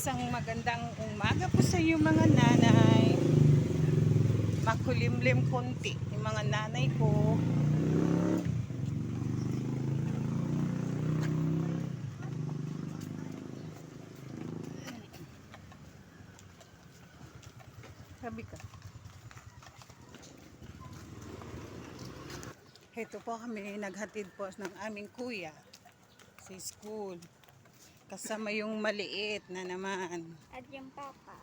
Isang magandang umaga po sa iyo mga nanay. Makulimlim konti yung mga nanay ko. Sabi ka. Ito po kami, naghatid po ng aming kuya sa school. Kasama yung maliit na naman. At yung papa.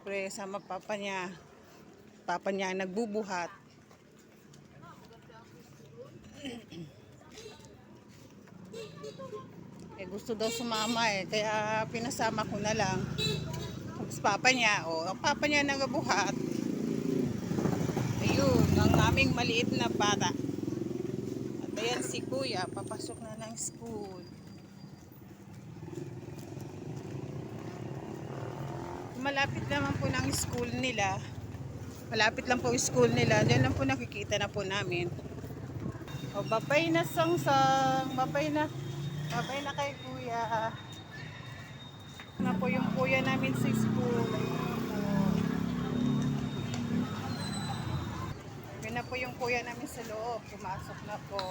Pre, sama papa niya. Papa niya nagbubuhat. eh gusto daw sumama eh, kaya pinasama ko na lang. Tapos papa niya, o, ang papa niya nagbuhat. Ayun, ang aming maliit na bata. At ayan si kuya, papasok na ng school. Malapit naman po ng school nila. Malapit lang po yung school nila. Diyan lang po nakikita na po namin. O, babay na sang sang. Babay na. Babay na kay kuya. Na po yung kuya namin sa school. Ayun po. Na po yung kuya namin sa loob. Pumasok na po.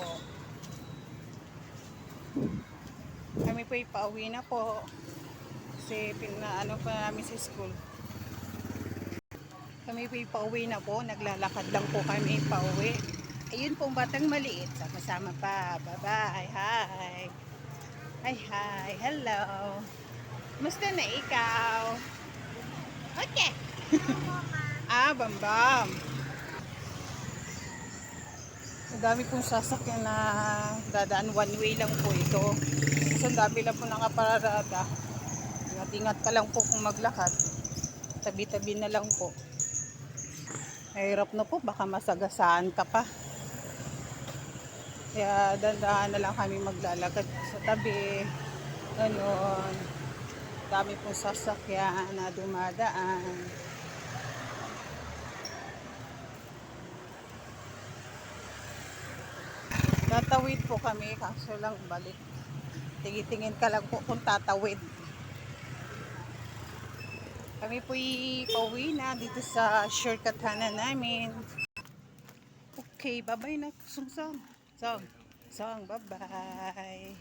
Kami po ipauwi na po. Kasi pinaano pa namin sa school. Kami po ipauwi na po. Naglalakad lang po kami pauwi. Ayun po ang batang maliit. Sama-sama pa. Bye-bye. Hi. Hi, hi. Hello. Kumusta na ikaw? Okay. ah, bambam. Ang dami pong sasakyan na dadaan one way lang po ito. So, dami lang po nakaparada. Ingat-ingat ka lang po kung maglakad. Tabi-tabi na lang po. Mahirap na po, baka masagasaan ka pa. Kaya dandahan na lang kami maglalakad sa tabi. Ganon. Dami pong sasakyan na dumadaan. Tatawid po kami, kaso lang balik. Tingin-tingin ka lang po kung tatawid. Kami po pauwi na dito sa shortcut na namin. Okay, bye-bye na. Song, song. Song. Bye-bye.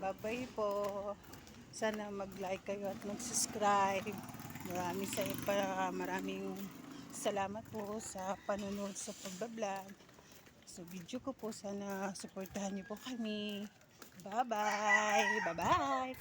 Bye-bye po. Sana mag-like kayo at mag-subscribe. Marami sa pa, maraming salamat po sa panonood sa pagbablog. Sa video ko po, sana supportahan niyo po kami. Bye-bye. Bye-bye.